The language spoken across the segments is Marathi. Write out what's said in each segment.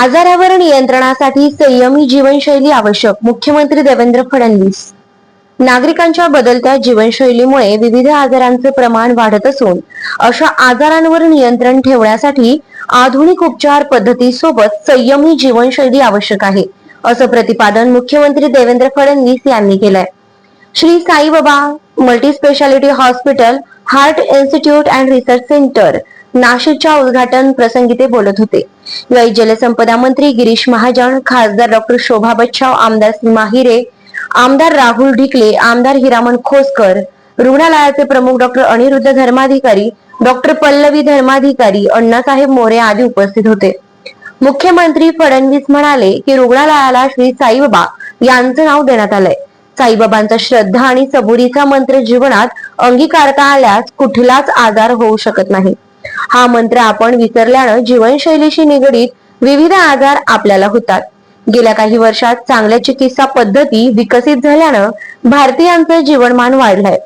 आजारावर नियंत्रणासाठी संयमी जीवनशैली आवश्यक मुख्यमंत्री देवेंद्र फडणवीस. नागरिकांच्या बदलत्या जीवनशैलीमुळे विविध आजारांचे प्रमाण वाढत असून अशा आजारांवर नियंत्रण ठेवण्यासाठी आधुनिक उपचार पद्धतीसोबत संयमी जीवनशैली आवश्यक आहे असं प्रतिपादन मुख्यमंत्री देवेंद्र फडणवीस यांनी केलंय. Shri Saibaba multi speciality hospital heart institute and research centre नाशिकच्या उद्घाटन प्रसंगी ते बोलत होते. यावेळी जलसंपदा मंत्री गिरीश महाजन खासदार डॉक्टर शोभा बच्छाव आमदार सीमा हिरे आमदार राहुल ढिकले आमदार हिरामन खोसकर रुग्णालयाचे प्रमुख डॉक्टर अनिरुद्ध धर्माधिकारी डॉक्टर पल्लवी धर्माधिकारी अण्णासाहेब मोरे आदी उपस्थित होते. मुख्यमंत्री फडणवीस म्हणाले की रुग्णालयाला श्री साईबाबा यांचं नाव देण्यात आलंय. साईबाबांचा श्रद्धा आणि सबुरीचा मंत्र जीवनात अंगीकारता आल्यास कुठलाच आजार होऊ शकत नाही. हा मंत्र आपण विसरल्यानं जीवनशैलीशी निगडीत विविध आजार आपल्याला होतात. गेल्या काही वर्षात चांगल्या चिकित्सा पद्धती विकसित झाल्यानं भारतीयांचं जीवनमान वाढलंय.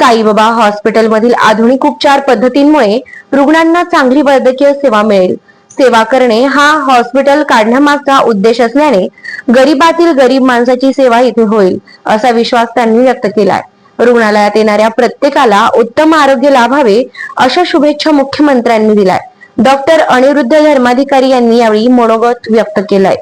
साईबाबा हॉस्पिटलमधील आधुनिक उपचार पद्धतींमुळे रुग्णांना चांगली वैद्यकीय सेवा मिळेल. सेवा करणे हा हॉस्पिटल काढण्यामागचा उद्देश असल्याने गरीबातील गरीब माणसाची सेवा इथे होईल असा विश्वास त्यांनी व्यक्त केलाय. रुग्णालयात येणाऱ्या प्रत्येकाला उत्तम आरोग्य लाभावे अशा शुभेच्छा मुख्यमंत्र्यांनी दिलाय डॉक्टर अनिरुद्ध धर्माधिकारी यांनी यावेळी मनोगत व्यक्त केलंय.